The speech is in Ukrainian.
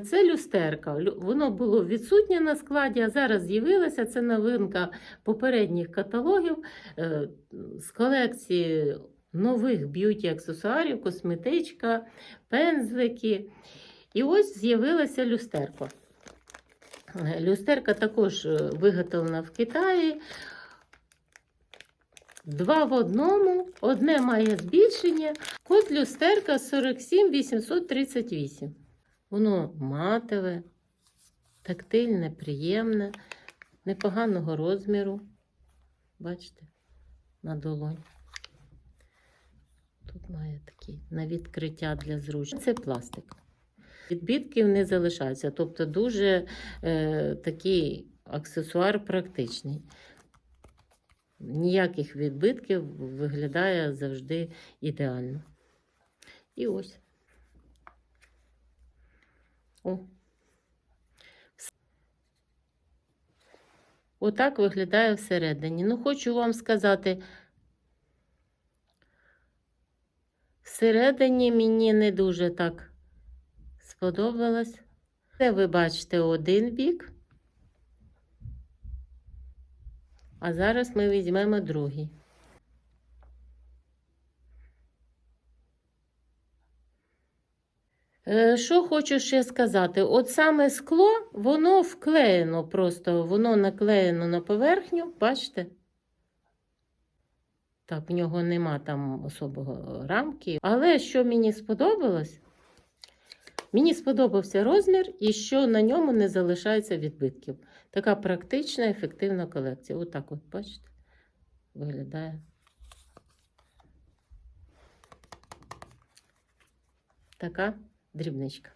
Це люстерка. Воно було відсутнє на складі, а зараз з'явилося. Це новинка попередніх каталогів е, з колекції нових б'юті-аксесуарів, косметичка, пензлики. І ось з'явилася люстерка. Люстерка також е, виготовлена в Китаї. Два в одному, одне має збільшення. Код люстерка 47838. Воно матове, тактильне, приємне, непоганого розміру. Бачите, на долонь. Тут має такий на відкриття для зручності. Це пластик. Відбитків не залишаються, тобто дуже е, такий аксесуар практичний. Ніяких відбитків виглядає завжди ідеально. І ось. О. Отак виглядає всередині. Ну, хочу вам сказати, всередині мені не дуже так сподобалось. Це ви бачите один бік. А зараз ми візьмемо другий. Що хочу ще сказати? От саме скло, воно вклеєно просто, воно наклеєно на поверхню, бачите? Так, в нього нема там особого рамки. Але що мені сподобалось? Мені сподобався розмір і що на ньому не залишається відбитків. Така практична, ефективна колекція. Отак от, бачите, виглядає. Така дрібничка.